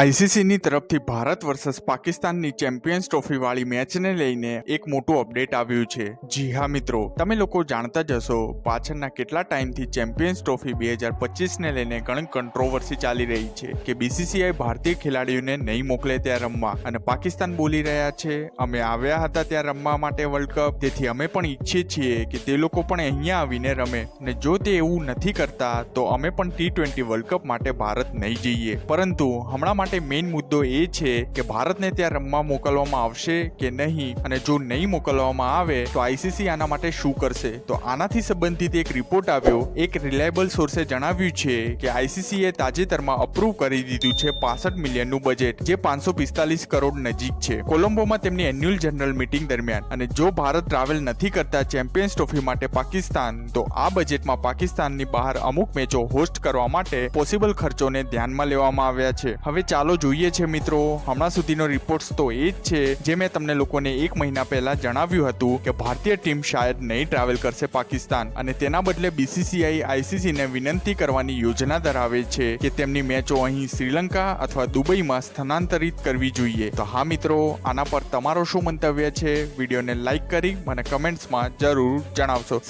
આઈસીસીની તરફથી ભારત વર્સસ પાકિસ્તાનની champions trophy વાળી મેચને લઈને એક મોટું અપડેટ આવ્યું છે. જી હા મિત્રો, તમે લોકો જાણતા જ હશો, પાછળના કેટલા ટાઈમથી ચેમ્પિયન્સ ટ્રોફી બે હજાર પચીસને લઈને ઘણી કંટ્રોવર્સી ચાલી રહી છે કે બીસીસીઆઈ ભારતીય ખેલાડીઓને નહીં મોકલે ત્યાં રમવા અને પાકિસ્તાન બોલી રહ્યા છે, અમે આવ્યા હતા ત્યાં રમવા માટે વર્લ્ડ કપ તેથી અમે પણ ઈચ્છીએ છીએ કે તે લોકો પણ અહીંયા આવીને રમે અને જો તે એવું નથી કરતા, તો અમે પણ ટી ટ્વેન્ટી વર્લ્ડ કપ માટે ભારત નહીં જઈએ. પરંતુ હમણાં માટે મેઇન મુદ્દો એ છે કે ભારતને ત્યાં રમવા મોકલવામાં આવશે કે નહીં? અને જો નહીં મોકલવામાં આવે, તો આઈસીસી આના માટે શું કરશે? તો આનાથી સંબંધિત એક રિપોર્ટ આવ્યો. એક રિલાયબલ સોર્સે જણાવ્યું છે કે આઈસીસીએ તાજેતરમાં અપ્રૂવ કરી દીધું છે પાસઠ મિલિયનનું બજેટ જે પાંચસો પિસ્તાલીસ કરોડ નજીક છે. કોલંબોમાં તેમની એન્યુઅલ જનરલ મિટિંગ દરમિયાન. અને જો ભારત ટ્રાવેલ નથી કરતા ચેમ્પિયન્સ ટ્રોફી માટે પાકિસ્તાન, તો આ બજેટમાં પાકિસ્તાનની બહાર અમુક મેચો હોસ્ટ કરવા માટે પોસિબલ ખર્ચોને ધ્યાનમાં લેવામાં આવ્યા છે. હવે ચાલો જોઈએ છે મિત્રો. હમણાં સુધીનો રિપોર્ટ્સ તો એ જ છે જે મેં તમને લોકોને એક મહિના પહેલા જણાવ્યું હતું કે ભારતીય ટીમ શાયદ નહીં ટ્રાવેલ કરશે પાકિસ્તાન અને તેના બદલે બીસીસીઆઈ આઈસીસીને વિનંતી કરવાની યોજના ધરાવે છે કે તેમની મેચો અહીં શ્રીલંકા અથવા દુબઈમાં સ્થાનાંતરિત કરવી જોઈએ. તો હા મિત્રો, આના પર તમારો શું મંતવ્ય છે? વિડીયોને લાઈક કરી મને કમેન્ટ્સમાં જરૂર જણાવશો.